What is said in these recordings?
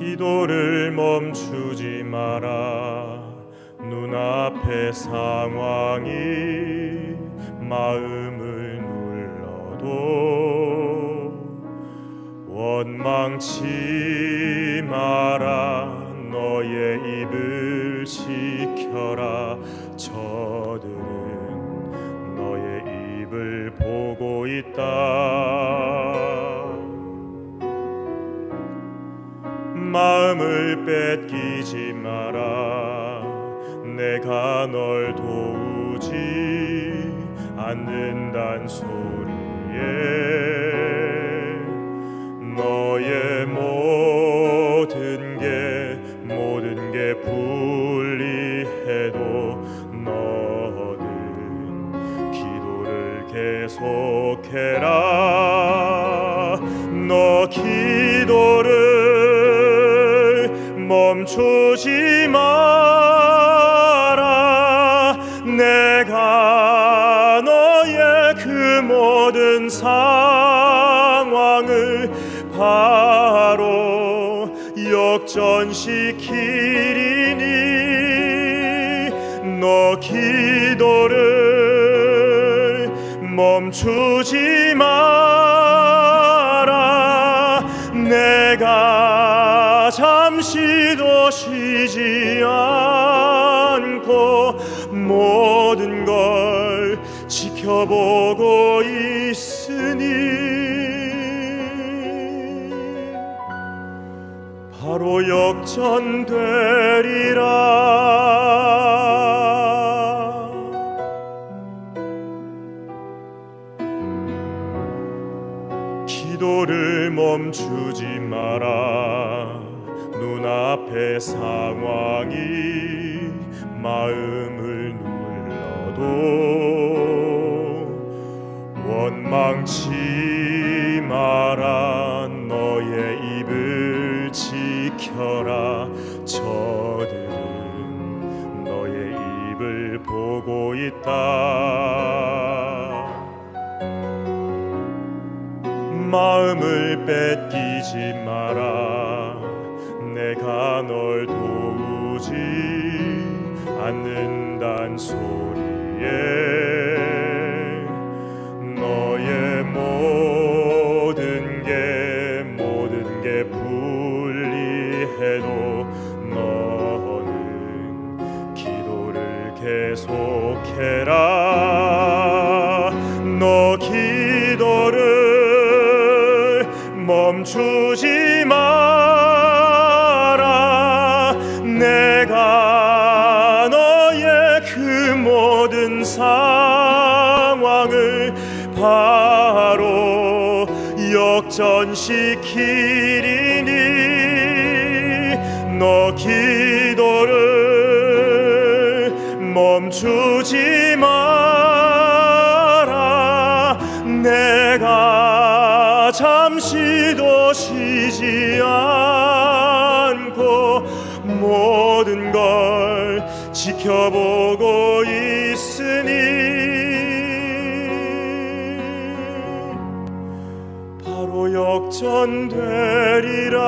기도를 멈추지 마라. 눈앞의 상황이 마음을 눌러도 원망치 마라. 너의 입을 지켜라. 저들은 너의 입을 보고 있다 마음을 뺏기지 마라. 내가 널 도우지 않는단 소리에 너의 모든 게 모든 게 불리해도 너는 기도를 계속해라. 너 기 멈추지 마라. 내가 너의 그 모든 상황을 바로 역전시키리니. 너 기도를 멈추지 마라 내가 잠시도 쉬지 않고 모든 걸 지켜보고 있으니 바로 역전되리라 기도를 멈추지 마라. 눈앞의 상황이 마음을 눌러도 원망치 마라. 너의 입을 지켜라. 저들은 너의 입을 보고 있다 마음을 뺏기지 마라. 내가 널 도우지 않는단 소리에 너의 모든 게 모든 게 불리해도 너는 기도를 계속해라 내가 너의 그 모든 상황을 바로 역전시키리니. 너 기도를 멈추지 마 잠시도 쉬지 않고 모든 걸 지켜보고 있으니 바로 역전되리라.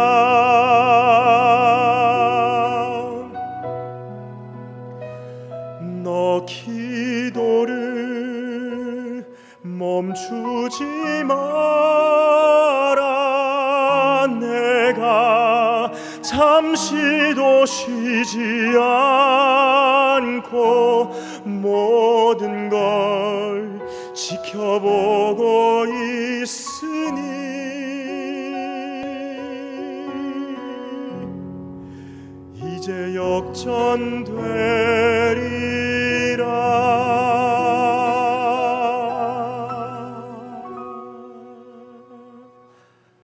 너 기도를 멈추지 마 잠시도 쉬지 않고 모든 걸 지켜보고 있으니 이제 역전되리라